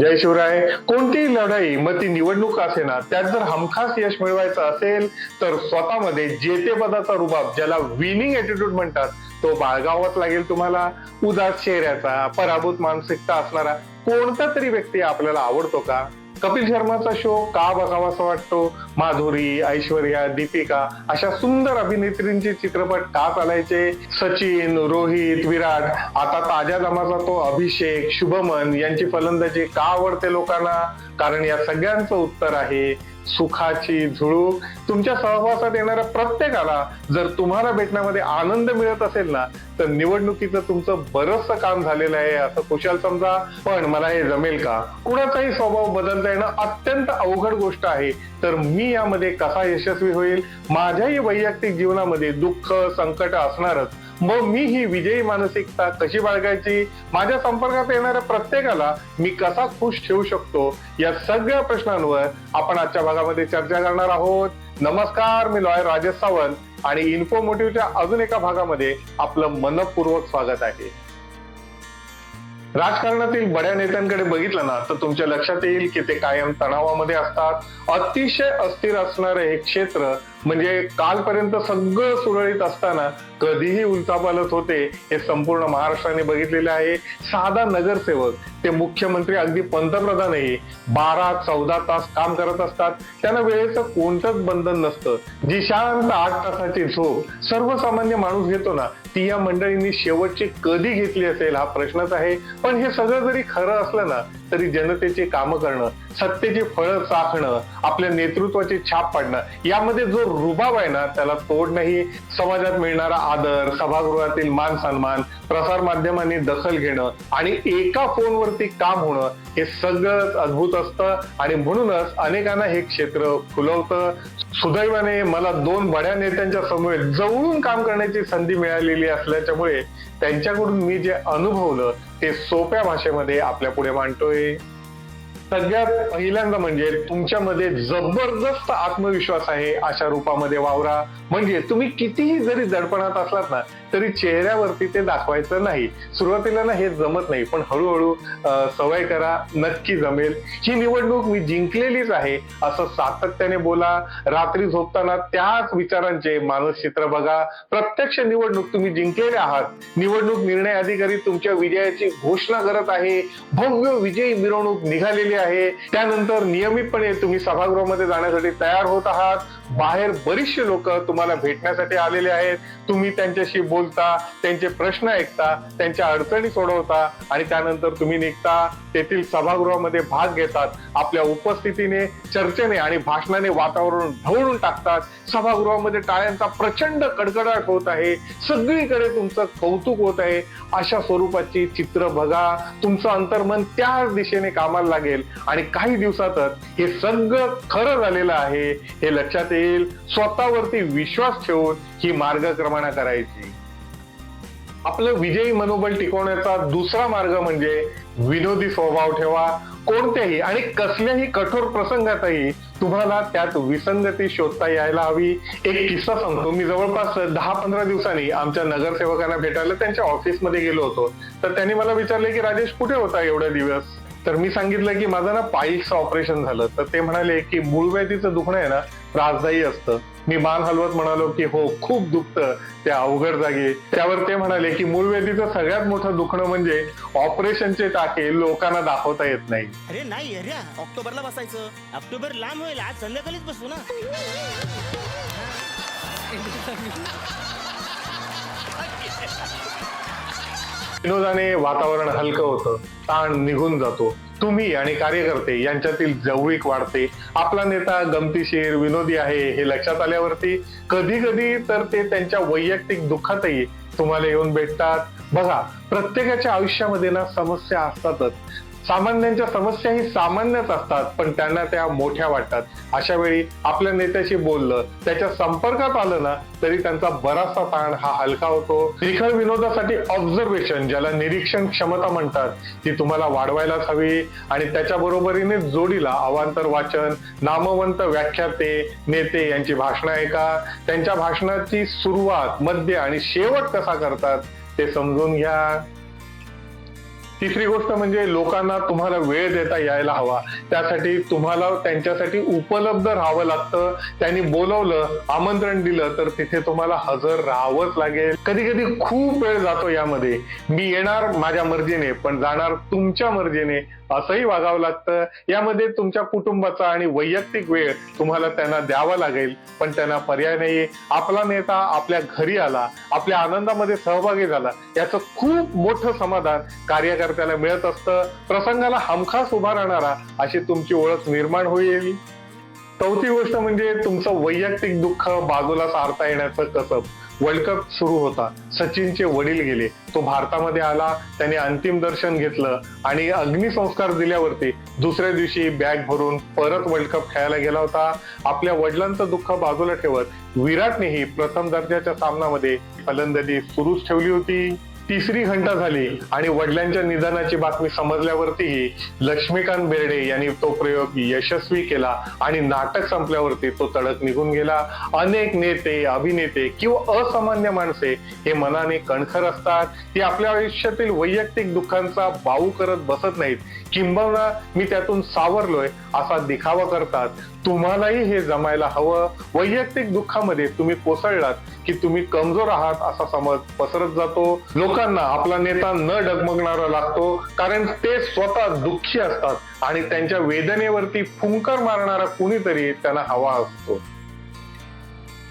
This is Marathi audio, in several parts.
जय शिवराय. कोणतीही लढाई मग ती निवडणूक असेना त्यात जर हमखास यश मिळवायचं असेल तर स्वतःमध्ये जेतेपदाचा रुबाब ज्याला विनिंग ऍटिट्यूड म्हणतात तो बाळगावाच लागेल तुम्हाला. उदास चेहऱ्याचा पराभूत मानसिकता असणारा कोणता तरी व्यक्ती आपल्याला आवडतो का? कपिल शर्माचा शो का बघावासा वाटतो? माधुरी ऐश्वर्या दीपिका अशा सुंदर अभिनेत्रींचे चित्रपट का चालायचे? सचिन रोहित विराट आता ताज्या दमाचा तो अभिषेक शुभमन यांची फलंदाजी का आवडते लोकांना? कारण या सगळ्यांचं उत्तर आहे सुखाची झुळूक. तुमच्या सहवासात येणाऱ्या प्रत्येकाला जर तुम्हाला भेटण्यामध्ये आनंद मिळत असेल ना तर निवडणुकीचं तुमचं बरंचसं काम झालेलं आहे असं कुशाल समजा. पण मला हे जमेल का? कुणाचाही स्वभाव बदलता येणं अत्यंत अवघड गोष्ट आहे. तर मी यामध्ये कसा यशस्वी होईल? माझ्याही वैयक्तिक जीवनामध्ये दुःख संकट असणारच. मग मी ही विजयी मानसिकता कशी बाळगायची? माझ्या संपर्कात येणाऱ्या प्रत्येकाला मी कसा खुश ठेवू शकतो? या सगळ्या प्रश्नांवर आपण आजच्या भागामध्ये चर्चा करणार आहोत. नमस्कार मी लॉयर राजेश सावंत आणि इन्फॉर्मेटिव्हच्या अजून एका भागामध्ये आपलं मनपूर्वक स्वागत आहे. राजकारणातील बड्या नेत्यांकडे बघितलं ना तर तुमच्या लक्षात येईल की ते कायम तणावामध्ये असतात. अतिशय अस्थिर असणारे हे क्षेत्र म्हणजे कालपर्यंत सगळं सुरळीत असताना कधीही उलथापालत होते हे संपूर्ण महाराष्ट्राने बघितलेले आहे. साधा नगरसेवक ते मुख्यमंत्री अगदी पंतप्रधानही बारा चौदा तास काम करत असतात. त्यांना वेळेचं कोणतंच बंधन नसतं. जी शांत आठ तासाची झोप सर्वसामान्य माणूस घेतो ना ती या मंडळींनी शेवटची कधी घेतली असेल हा प्रश्नच आहे. पण हे सगळं जरी खरं असलं ना तरी जनतेची कामं करणं सत्तेची फळं चाखणं आपल्या नेतृत्वाची छाप पाडणं यामध्ये जो रुबाब आहे ना त्याला तोड नाही समाजात मिळणारा आदर सभागृहातील मान सन्मान प्रसार माध्यमांनी दखल घेणं आणि एका फोनवरती काम होणं हे सगळंच अद्भुत असतं. आणि म्हणूनच अनेकांना हे क्षेत्र फुलवतं. सुदैवाने मला दोन बड्या नेत्यांच्या समोर जवळून काम करण्याची संधी मिळालेली असल्याच्यामुळे त्यांच्याकडून मी जे अनुभवलं ते सोप्या भाषेमध्ये आपल्या पुढे मांडतोय. सगळ्यात पहिल्यांदा म्हणजे तुमच्यामध्ये जबरदस्त आत्मविश्वास आहे अशा रूपामध्ये वावरा. म्हणजे तुम्ही कितीही जरी दडपणात असलात ना तरी चेहऱ्यावरती ते दाखवायचं नाही. सुरुवातीला ना हे जमत नाही पण हळूहळू सवय करा नक्की जमेल. ही निवडणूक मी जिंकलेलीच आहे असं सातत्याने बोला. रात्री झोपताना त्याच विचारांचे मानसचित्र बघा. प्रत्यक्ष निवडणूक तुम्ही जिंकलेले आहात. निवडणूक निर्णय अधिकारी तुमच्या विजयाची घोषणा करत आहे. भव्य विजयी मिरवणूक निघालेली आहे. त्यानंतर नियमितपणे तुम्ही सभागृहामध्ये जाण्यासाठी तयार होत आहात. बाहेर बरीचशी लोक तुम्हाला भेटण्यासाठी आलेले आहेत. तुम्ही त्यांच्याशी बोलता त्यांचे प्रश्न ऐकता त्यांच्या अडचणी सोडवता आणि त्यानंतर तुम्ही निघता. तेथील सभागृहामध्ये भाग घेतात. आपल्या उपस्थितीने चर्चेने आणि भाषणाने वातावरण ढवळून टाकतात. सभागृहामध्ये टाळ्यांचा प्रचंड कडकडाट होत आहे. सगळीकडे तुमचं कौतुक होत आहे. अशा स्वरूपाची चित्र बघा. तुमचं अंतर्मन त्याच दिशेने कामाला लागेल. आणि काही दिवसातच हे सगळं खरं झालेलं आहे. हे लक्षात येईल स्वतःवरती विश्वास ठेवून ही मार्गक्रमणा करायची. आपलं विजयी मनोबल टिकवण्याचा दुसरा मार्ग म्हणजे विनोदी स्वभाव ठेवा. कोणत्याही आणि कसल्याही कठोर प्रसंगातही तुम्हाला त्यात विसंगती शोधता यायला हवी. एक किस्सा सांगतो. मी जवळपास दहा पंधरा दिवसांनी आमच्या नगरसेवकांना भेटायला त्यांच्या ऑफिसमध्ये गेलो होतो. तर त्यांनी मला विचारले की राजेश कुठे होता एवढ्या दिवस? तर मी सांगितलं की माझं ना पाईल्सचं ऑपरेशन झालं. तर ते म्हणाले की मूळव्याधीचं दुखणं आहे ना त्रासदायी असतं. मी मान हलवत म्हणालो की हो खूप दुखतं त्या अवघड जागी. त्यावर ते म्हणाले की मूळव्याधीचं सगळ्यात मोठं दुखणं म्हणजे ऑपरेशनचे टाके लोकांना दाखवता येत नाही. अरे नाही अरे ऑक्टोबरला बसायचं. ऑक्टोबर लांब होईल आज संध्याकाळीच बसू ना. विनोदाने वातावरण हलकं होतं. ताण निघून जातो. तुम्ही आणि कार्यकर्ते यांच्यातील जवळीक वाढते. आपला नेता गमतीशीर विनोदी आहे हे लक्षात आल्यावरती कधी कधी तर ते त्यांच्या वैयक्तिक दुःखातही तुम्हाला येऊन भेटतात. बघा प्रत्येकाच्या आयुष्यामध्ये ना समस्या असतातच. सामान्यांच्या समस्या ही सामान्यच असतात पण त्यांना त्या मोठ्या वाटतात. अशा वेळी आपल्या नेत्याशी बोललं त्याच्या संपर्कात आलं ना तरी त्यांचा बराचसा ताण हा हलका होतो. निखळ विनोदासाठी ऑब्झर्वेशन ज्याला निरीक्षण क्षमता म्हणतात ती तुम्हाला वाढवायलाच हवी. आणि त्याच्या बरोबरीने जोडीला अवांतर वाचन नामवंत व्याख्याते नेते यांची भाषणं ऐका त्यांच्या भाषणाची सुरुवात मध्य आणि शेवट कसा करतात ते समजून घ्या. तिसरी गोष्ट म्हणजे लोकांना तुम्हाला वेळ देता यायला हवा. त्यासाठी तुम्हाला त्यांच्यासाठी उपलब्ध राहावं लागतं. त्यांनी बोलवलं आमंत्रण दिलं तर तिथे तुम्हाला हजर राहावंच लागेल. कधी कधी खूप वेळ जातो यामध्ये. मी येणार माझ्या मर्जीने पण जाणार तुमच्या मर्जीने असंही वागावं लागतं. यामध्ये तुमच्या कुटुंबाचा आणि वैयक्तिक वेळ तुम्हाला त्यांना द्यावा लागेल पण त्यांना पर्याय नाही आपला नेता आपल्या घरी आला आपल्या आनंदामध्ये सहभागी झाला याचं खूप मोठं समाधान कार्यकर्त्याला मिळत असतं. प्रसंगाला हमखास उभा राहणारा अशी तुमची ओळख निर्माण होईल चौथी गोष्ट म्हणजे तुमचं वैयक्तिक दुःख बाजूला सारता येण्याचं कसब. वर्ल्ड कप सुरू होता. सचिनचे वडील गेले. तो भारतामध्ये आला. त्याने अंतिम दर्शन घेतलं आणि अग्निसंस्कार दिल्यावरती दुसऱ्या दिवशी बॅग भरून परत वर्ल्ड कप खेळायला गेला होता. आपल्या वडिलांचं दुःख बाजूला ठेवत विराटनेही प्रथम दर्जाच्या सामनामध्ये फलंदाजी सुरूच ठेवली होती. तिसरी घंटा झाली आणि वडिलांच्या निधनाची बातमी समजल्यावरतीही लक्ष्मीकांत बेर्डे यांनी तो प्रयोग यशस्वी केला आणि नाटक संपल्यावरती तो तडक निघून गेला. अनेक नेते अभिनेते किंवा असामान्य माणसे हे मनाने कणखर असतात. ती आपल्या आयुष्यातील वैयक्तिक दुःखांचा बाऊ करत बसत नाहीत. किंबहुना मी त्यातून सावरलोय असा दिखावा करतात. तुम्हालाही हे जमायला हवं. वैयक्तिक दुःखामध्ये तुम्ही कोसळलात की तुम्ही कमजोर आहात असा समज पसरत जातो. लोकांना आपला नेता न डगमगणारा लागतो. कारण ते स्वतः दुःखी असतात आणि त्यांच्या वेदनेवरती फुंकर मारणारा कुणीतरी त्यांना हवा असतो.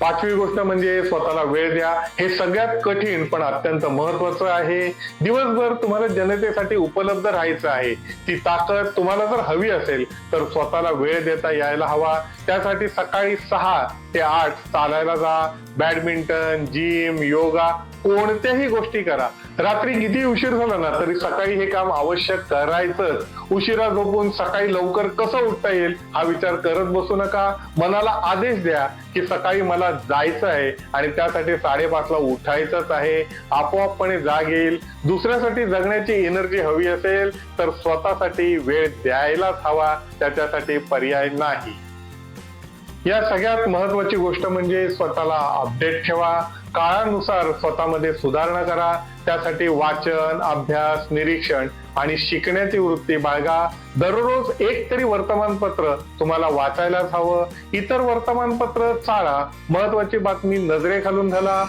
पाचवी गोष्ट म्हणजे स्वतःला वेळ द्या. हे सगळ्यात कठीण पण अत्यंत महत्वाचं आहे. दिवसभर तुम्हाला जनतेसाठी उपलब्ध राहायचं आहे. ती ताकद तुम्हाला जर हवी असेल तर स्वतःला वेळ देता यायला हवा. त्यासाठी सकाळी सहा ते आठ चालायला जा. बॅडमिंटन जिम योगा कोणत्याही गोष्टी करा. रात्री किती उशीर झाला ना तरी सकाळी हे काम आवश्यक करायचंच. उशिरा झोपून सकाळी लवकर कसं उठता येईल हा विचार करत बसू नका. मनाला आदेश द्या की सकाळी मला जायचं आहे आणि त्यासाठी साडेपाचला उठायचंच आहे. आपोआपपणे जाग येईल. दुसऱ्यासाठी जगण्याची एनर्जी हवी असेल तर स्वतःसाठी वेळ द्यायलाच हवा. त्याच्यासाठी पर्याय नाही. या सगळ्यात महत्वाची गोष्ट म्हणजे स्वतःला अपडेट ठेवा. काळानुसार स्वतःमध्ये सुधारणा करा. त्यासाठी वाचन अभ्यास निरीक्षण आणि शिकण्याची वृत्ती बाळगा. दररोज एक तरी वर्तमानपत्र तुम्हाला वाचायलाच हवं. इतर वर्तमानपत्र चाळा. महत्वाची बातमी नजरेखालून घाला.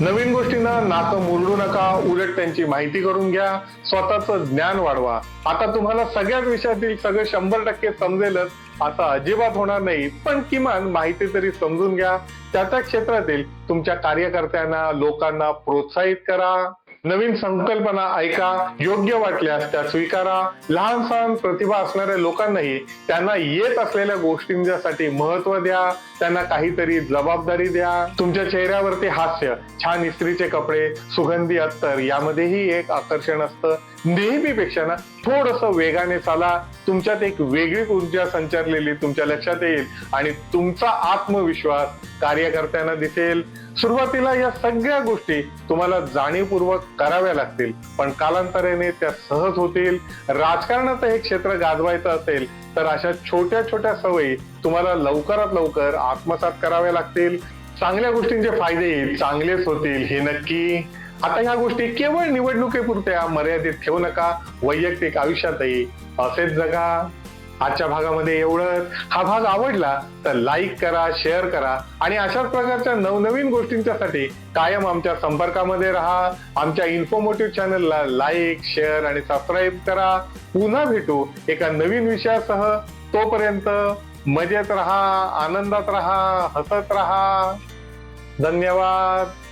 नवीन गोष्टींना नातं मुरडू नका उलट त्यांची माहिती करून घ्या स्वतःचं ज्ञान वाढवा. आता तुम्हाला सगळ्याच विषयातील सगळं शंभर टक्के समजेलच असं अजिबात होणार नाही पण किमान माहिती तरी समजून घ्या. त्या त्या क्षेत्रातील तुमच्या कार्यकर्त्यांना लोकांना प्रोत्साहित करा. नवीन संकल्पना ऐका योग्य वाटल्यास त्या स्वीकारा. लहान सहान प्रतिभा असणाऱ्या लोकांनाही त्यांना येत असलेल्या गोष्टींसाठी महत्त्व द्या. त्यांना काहीतरी जबाबदारी द्या. तुमच्या चेहऱ्यावरती हास्य छान इस्त्रीचे कपडे सुगंधी अत्तर यामध्येही एक आकर्षण असतं. नेहमीपेक्षा ना थोडस वेगाने चाला. तुमच्यात एक वेगळी ऊर्जा संचारलेली तुमच्या लक्षात येईल आणि तुमचा आत्मविश्वास कार्यकर्त्यांना दिसेल. सुरुवातीला या सगळ्या गोष्टी तुम्हाला जाणीवपूर्वक कराव्या लागतील पण कालांतराने त्या सहज होतील. राजकारणाचं हे क्षेत्र गाजवायचं असेल तर अशा छोट्या छोट्या सवयी तुम्हाला लवकरात लवकर आत्मसात कराव्या लागतील. चांगल्या गोष्टींचे फायदे चांगलेच होतील हे नक्की. आता ह्या गोष्टी केवळ निवडणुकीपुरत्या मर्यादित ठेवू नका. वैयक्तिक आयुष्यातही असेच जगा. आजच्या भागामध्ये एवढं हा भाग आवडला तर लाईक करा शेअर करा आणि अशाच प्रकारच्या नवनवीन गोष्टींच्यासाठी कायम आमच्या संपर्कामध्ये राहा. आमच्या इन्फॉर्मेटिव्ह चॅनलला लाईक शेअर आणि सबस्क्राईब करा. पुन्हा भेटू एका नवीन विषयासह. तोपर्यंत मजेत राहा आनंदात राहा हसत राहा. धन्यवाद.